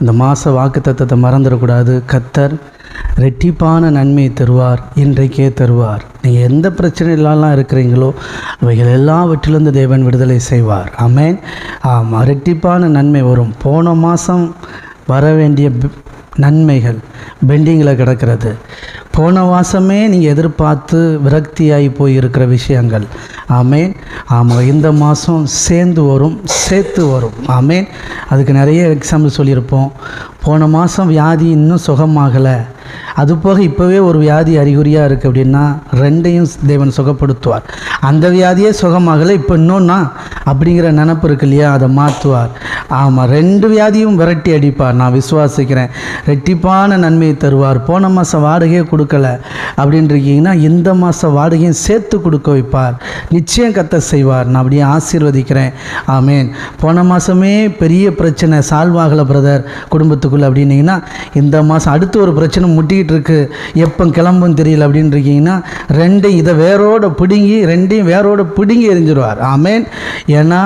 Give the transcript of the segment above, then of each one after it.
இந்த மாத வாக்கு தத்துவத்தை மறந்துடக்கூடாது. கத்தர் ரெட்டிப்பான நன்மையை தருவார் இன்றைக்கே தருவார். நீங்கள் எந்த பிரச்சனையிலலாம் இருக்கிறீங்களோ அவைகள் எல்லாவற்றிலிருந்து தேவன் விடுதலை செய்வார். அமேன் ஆமாம் ரெட்டிப்பான நன்மை வரும். போன மாதம் வர வேண்டிய நன்மைகள் பெண்டிங்கில் கிடக்கிறது. போன வாசமே நீங்கள் எதிர்பார்த்து விரக்தியாகி போய் இருக்கிற விஷயங்கள். ஆமேன். ஆமாம் இந்த மாதம் சேர்ந்து வரும் சேர்த்து வரும். ஆமேன். அதுக்கு நிறைய எக்ஸாம்பிள் சொல்லியிருப்போம். போன மாதம் வியாதி இன்னும் சுகமாகலை. அது போக இப்போவே ஒரு வியாதி அறிகுறியாக இருக்குது அப்படின்னா ரெண்டையும் தேவன் சுகப்படுத்துவார். அந்த வியாதியே சுகமாகலை இப்போ இன்னொன்னா அப்படிங்கிற நினப்பு இருக்கு இல்லையா அதை மாற்றுவார் ஆமாம் ரெண்டு வியாதியும் விரட்டி அடிப்பார். நான் விசுவாசிக்கிறேன். ரெட்டிப்பான நன்மையை தருவார். போன மாதம் வாடகையே கொடுக்கல அப்படின்றிருக்கீங்கன்னா இந்த மாதம் வாடகையும் சேர்த்து கொடுக்க வைப்பார். நிச்சயம் கத்த செய்வார். நான் அப்படியே ஆசீர்வதிக்கிறேன். ஆமேன். போன மாதமே பெரிய பிரச்சனை சால்வ் ஆகலை பிரதர் குடும்பத்துக்குள்ளே அப்படின்னீங்கன்னா இந்த மாதம் அடுத்து ஒரு பிரச்சனை முட்டிக்கிட்டு இருக்கு. எப்போ கிளம்பும் தெரியல அப்படின்னு இருக்கீங்கன்னா ரெண்டையும் இதை வேரோட பிடுங்கி ரெண்டையும் வேரோட பிடுங்கி எரிஞ்சிருவார். ஆமேன். ஏன்னா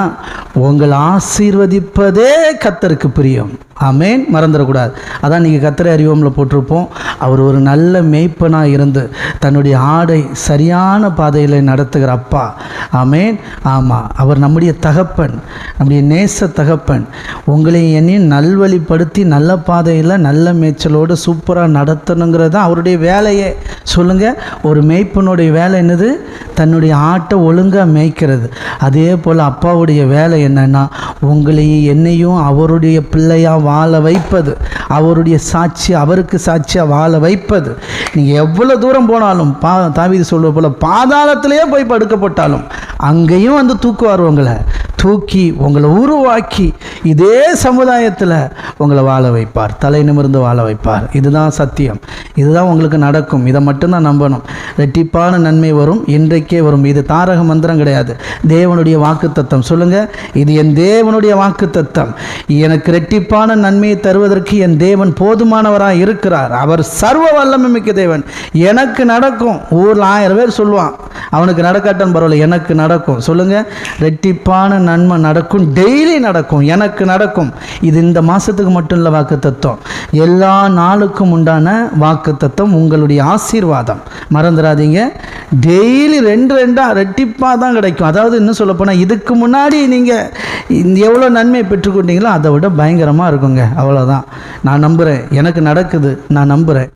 உங்களை ஆசீர்வதிப்பதே கத்தருக்கு பிரியம். ஆமேன். மறந்துடக்கூடாது. அதான் நீங்கள் கத்தரை அறிவோமில் போட்டிருப்போம். அவர் ஒரு நல்ல மேய்ப்பனாக இருந்து தன்னுடைய ஆடை சரியான பாதையில் நடத்துகிற அப்பா. ஆமேன். ஆமாம் அவர் நம்முடைய தகப்பன். நம்முடைய நேச தகப்பன். உங்களை என்னையும் நல்வழிப்படுத்தி நல்ல பாதையில் நல்ல மேய்ச்சலோடு சூப்பராக நடத்தணுங்கிறது தான் அவருடைய வேலையே. சொல்லுங்கள் ஒரு மேய்ப்பனுடைய வேலை என்னது? தன்னுடைய ஆட்டை ஒழுங்காக மேய்க்கிறது. அதே போல் அப்பாவுடைய வேலை என்னென்னா உங்களையும் என்னையும் அவருடைய பிள்ளையாக வாழ வைப்பது. அவருடைய சாட்சி அவருக்கு சாட்சியாக வாழ வைப்பது. நீங்கள் எவ்வளோ தூரம் போனாலும் பா தாவீது சொல்வது போல் பாதாளத்திலேயே போய் படுக்கப்பட்டாலும் அங்கேயும் வந்து தூக்குவார் உங்களை. தூக்கி உங்களை உருவாக்கி இதே சமுதாயத்தில் உங்களை வாழ வைப்பார். தலை நிமிர்ந்து வாழ வைப்பார். இதுதான் சத்தியம். இதுதான் உங்களுக்கு நடக்கும். இதை மட்டும்தான் நம்பணும். ரெட்டிப்பான நன்மை வரும். இன்றைக்கே வரும். இது தாரக மந்திரம் கிடையாது. தேவனுடைய வாக்குத்தத்தம். சொல்லுங்க. இது என் தேவனுடைய வாக்குத்தத்தம். எனக்கு ரெட்டிப்பான நன்மையை தருவதற்கு என் தேவன் போதுமானவராக இருக்கிறார். அவர் சர்வ வல்லமை மிக்க தேவன். எனக்கு நடக்கும். ஊரில் ஆயிரம் பேர் சொல்லுவான். அவனுக்கு நடக்காட்டன் பரவாயில்ல. எனக்கு நடக்கும். சொல்லுங்க. ரெட்டிப்பான நன்மை நடக்கும். டெய்லி நடக்கும். எனக்கு நடக்கும். இது இந்த மாதத்துக்கு மட்டும் இல்லை வாக்கு தத்துவம் எல்லா நாளுக்கும் உண்டான வாக்கு தத்துவம் உங்களுடைய ஆசீர்வாதம். மறந்துடாதீங்க. டெய்லி ரெண்டு ரெண்டாக ரெட்டிப்பாக தான் கிடைக்கும். அதாவது இன்னும் சொல்லப்போனால் இதுக்கு முன்னாடி நீங்கள் எவ்வளோ நன்மையை பெற்றுக்கொண்டீங்களோ அதை விட பயங்கரமாக இருக்குங்க. அவ்வளோதான் நான் நம்புகிறேன் எனக்கு நடக்குது. நான் நம்புகிறேன்